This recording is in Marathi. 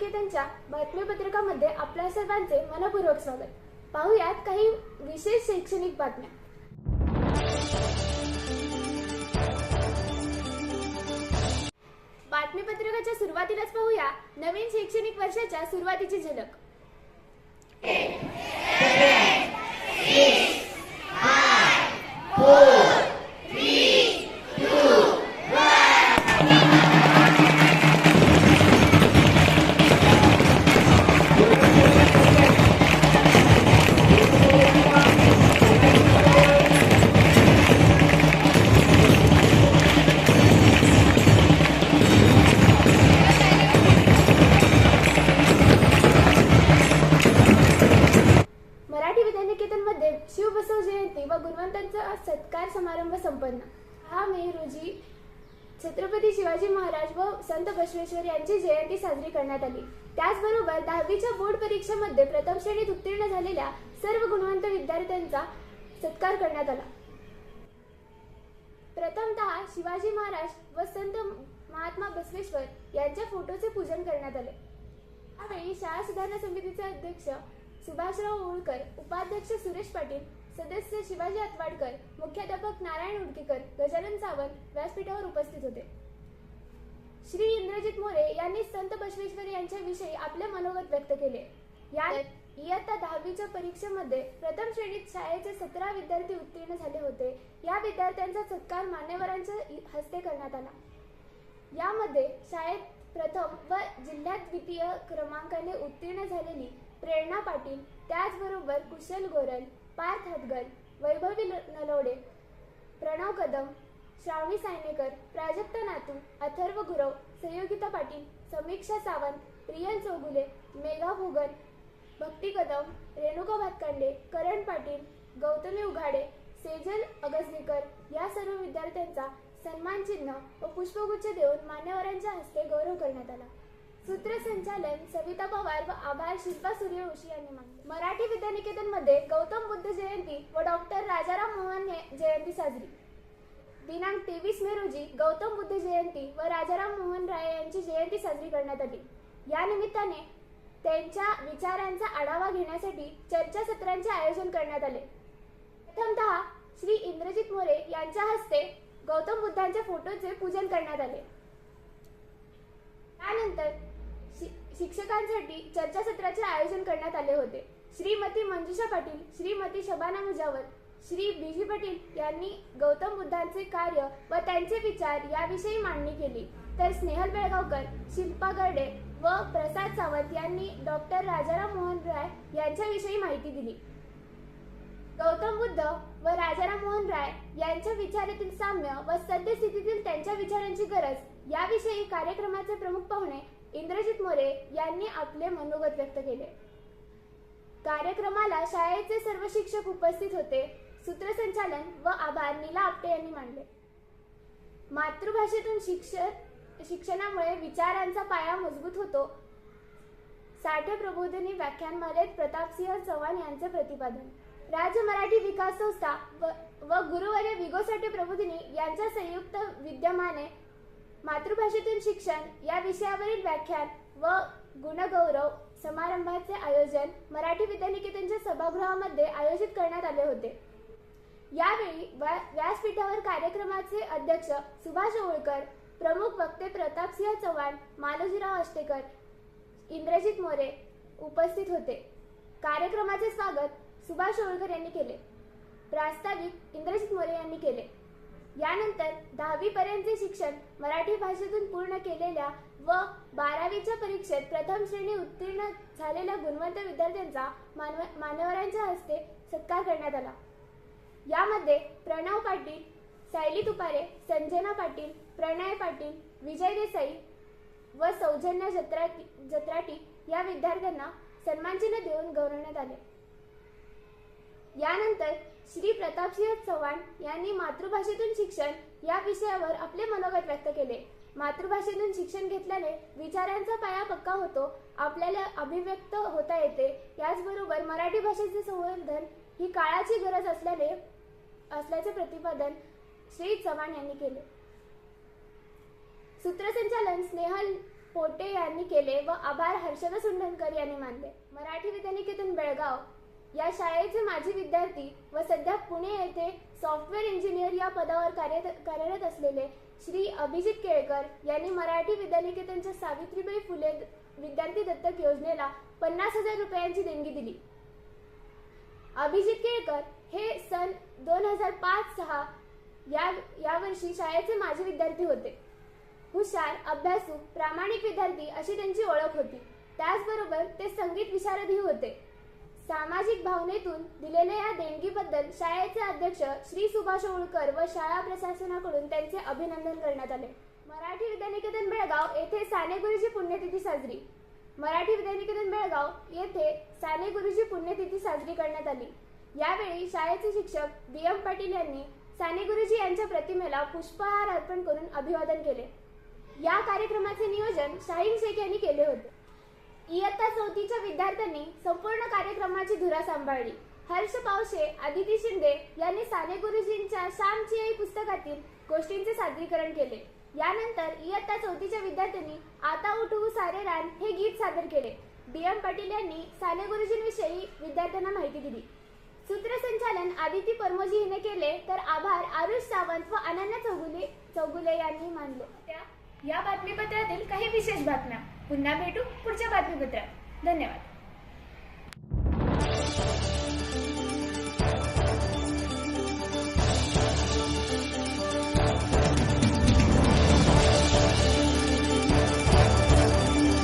निकेतनच्या बातमीपत्रकामध्ये आपल्या सर्वांचे मनपूर्वक स्वागत. पाहुयात काही विशेष शैक्षणिक बातम्या. बातमीपत्रकाच्या सुरुवातीलाच पाहूया नवीन शैक्षणिक वर्षाच्या सुरुवातीची झलक. शिवबसव जयंती व गुणवंतांचा सत्कार समारंभ संपन्न. हा मे रोजी छत्रपती शिवाजी महाराज व संत बसवेश्वर यांची जयंती साजरी करण्यात आली. त्याचबरोबर दहावीच्या बोर्ड परीक्षेमध्ये प्रथम श्रेणीत उत्तीर्ण झालेल्या सर्व गुणवंत विद्यार्थ्यांचा सत्कार करण्यात आला. प्रथमतः शिवाजी महाराज व संत महात्मा बसवेश्वर यांच्या फोटोचे पूजन करण्यात आले. यावेळी शाळा सुधारणा समितीचे अध्यक्ष सुभाषराव ओळकर उपाध्यक्ष सुरेश पाटील सदस्य शिवाजी आतवाडकर मुख्याध्यापक नारायण उडकेकर गजानन सावंत व्यासपीठावर उपस्थित होते. श्री इंद्रजित मोरे यांनी संत बसवेश्वर यांच्याविषयी आपले मनोगत व्यक्त केले. यात इयत्ता दहावीच्या परीक्षेमध्ये प्रथम श्रेणीत शाळेचे सतरा विद्यार्थी उत्तीर्ण झाले होते. या विद्यार्थ्यांचा सत्कार मान्यवरांच्या हस्ते करण्यात आला. यामध्ये शाळेत प्रथम व जिल्ह्यात द्वितीय क्रमांकाने उत्तीर्ण झालेली प्रेरणा पाटील त्याचबरोबर कुशल गोरल पार्थ हदगल वैभवी नलोडे प्रणव कदम श्रावणी सायनेकर प्राजक्ता नातू अथर्व गुरव संयोगिता पाटील समीक्षा सावंत प्रियन चौगुले मेघा भोगन भक्ती कदम रेणुका भातकांडे करण पाटील गौतमी उघाडे सेजल अगजनीकर या सर्व विद्यार्थ्यांचा सन्मान चिन्ह व पुष्पगुच्छ देऊन मान्यवरांच्या हस्ते गौरव करण्यात आला. सूत्रसंचालन सविता पवार व आभार शिल्पा सूर्यवंशी यांनी मानले. मराठी विद्यानिकेतनमध्ये गौतम बुद्ध जयंती व डॉक्टर राजाराम मोहन जयंती साजरी. दिनांक तेवीस मे रोजी गौतम बुद्ध जयंती व राजाराम मोहन राय यांची जयंती साजरी करण्यात आली. या निमित्ताने त्यांच्या विचारांचा आढावा घेण्यासाठी चर्चासत्रांचे आयोजन करण्यात आले. प्रथमतः श्री इंद्रजित मोरे यांच्या हस्ते गौतम बुद्धांच्या फोटोचे पूजन करण्यात आले. त्यानंतर शिक्षकांसाठी चर्चासत्राचे आयोजन करण्यात आले होते. श्रीमती मंजुषा पाटील श्रीमती शबाना मुजावर श्री बीजी पाटील यांनी गौतम बुद्धांचे कार्य व त्यांचे विचार याविषयी मांडणी केली. तर स्नेहल बेळगावकर शिल्पा गर्डे व प्रसाद सावंत यांनी डॉक्टर राजाराम मोहन राय यांच्याविषयी माहिती दिली. गौतम बुद्ध व राजाराम मोहन राय यांच्या विचारातील साम्य व सद्यस्थितीतील त्यांच्या विचारांची गरज याविषयी कार्यक्रमाचे प्रमुख पाहुणे इंद्रजित मोरे यांनी आपले मनोगत व्यक्त केले. कार्यक्रमाला शाळेचे सर्व शिक्षक उपस्थित होते सूत्रसंचालन व आभार नीला आपटे यांनी मांडले मातृभाषेतून शिक्षण शिक्षणामुळे विचारांचा पाया मजबूत होतो. साठे प्रबोधिनी व्याख्यानमालेत प्रतापसिंह चव्हाण यांचे प्रतिपादन. राज्य मराठी विकास संस्था व व गुरुवर्य विगो साठे प्रबोधिनी यांच्या संयुक्त विद्यमाने मातृभाषेतून शिक्षण या विषयावरील व्याख्यान व गुणगौरव समारंभाचे आयोजन मराठी विद्यानिकेतनच्या सभागृहामध्ये आयोजित करण्यात आले होते. यावेळी व्या- व्यासपीठावर कार्यक्रमाचे अध्यक्ष सुभाष ओळकर प्रमुख वक्ते प्रतापसिंह चव्हाण मालोजीराव आष्टेकर इंद्रजित मोरे उपस्थित होते. कार्यक्रमाचे स्वागत सुभाष ओळकर यांनी केले. प्रास्ताविक इंद्रजित मोरे यांनी केले. यानंतर दहावी पर्यंतचे शिक्षण मराठी भाषेतून पूर्ण केलेल्या व बारावीच्या परीक्षेत प्रथम श्रेणी उत्तीर्ण झालेल्या गुणवंत विद्यार्थ्यांचा मानव मान्यवरांच्या हस्ते सत्कार करण्यात आला. यामध्ये प्रणव पाटील सायली तुपारे संजना पाटील प्रणय पाटील विजय देसाई व सौजन्य जत्राटी जत्राटी या विद्यार्थ्यांना सन्मानचिन्ह देऊन गौरवण्यात आले. यानंतर श्री प्रतापसिंह चव्हाण यांनी मातृभाषेतून शिक्षण या विषयावर आपले मनोगत व्यक्त केले. मातृभाषेतून शिक्षण घेतल्याने विचारांचा पाया पक्का होतो आपल्याला अभिव्यक्त होता येते. याचबरोबर मराठी भाषेचे संवर्धन ही काळाची गरज असल्याने असल्याचे प्रतिपादन श्री चव्हाण यांनी केले. सूत्रसंचालन स्नेहल पोटे यांनी केले व आभार हर्षदा सुंडनकर यांनी मानले. मराठी विद्यानिकेतन बेळगाव. या शाळेचे माजी विद्यार्थी व सध्या पुणे येथे सॉफ्टवेअर इंजिनियर या पदावर कार्य कार्यरत असलेले श्री अभिजित केळकर यांनी मराठी विद्यानिकेतनच्या सावित्रीबाई फुले विद्यार्थी दत्तक योजनेला पन्नास हजार रुपयांची देणगी दिली. अभिजित केळकर हे सन दोन हजार पाच सहा या यावर्षी शाळेचे माजी विद्यार्थी होते. हुशार अभ्यासू प्रामाणिक विद्यार्थी अशी त्यांची ओळख होती. त्याचबरोबर ते संगीत विशारदही होते. सामाजिक भावनेतून दिलेल्या या देणगीबद्दल शाळेचे अध्यक्ष श्री सुभाष होळकर व शाळा प्रशासनाकडून त्यांचे अभिनंदन करण्यात आले. मराठी विद्यानिकेतन बेळगाव येथे साने गुरुजी पुण्यतिथी साजरी. मराठी विद्यानिकेतन बेळगाव येथे साने गुरुजी पुण्यतिथी साजरी करण्यात आली. यावेळी शाळेचे शिक्षक बी एम पाटील यांनी साने गुरुजी यांच्या प्रतिमेला पुष्पहार अर्पण करून अभिवादन केले. या कार्यक्रमाचे नियोजन शाहीन शेख यांनी केले होते. इयत्ता चौथीच्या विद्यार्थ्यांनी संपूर्ण कार्यक्रमाची धुरा सांभाळली. हर्ष पावशे आदिती शिंदे यांनी साने गुरुजींच्या श्यामची आई पुस्तकातील गोष्टींचे सादरीकरण केले. यानंतर इयत्ता चौथीच्या विद्यार्थ्यांनी आता उठवू सारे रान हे गीत सादर केले. डी एम पाटील यांनी साने गुरुजींविषयी विद्यार्थ्यांना माहिती दिली. सूत्रसंचालन आदिती परमोजी हिने केले तर आभार आरुष सावंत व अनन्या चौगुले चौगुले यांनी मानले. या बातमीपत्रातील काही विशेष बातम्या. पुन्हा भेटू पुढच्या बातमीपत्रात. धन्यवाद.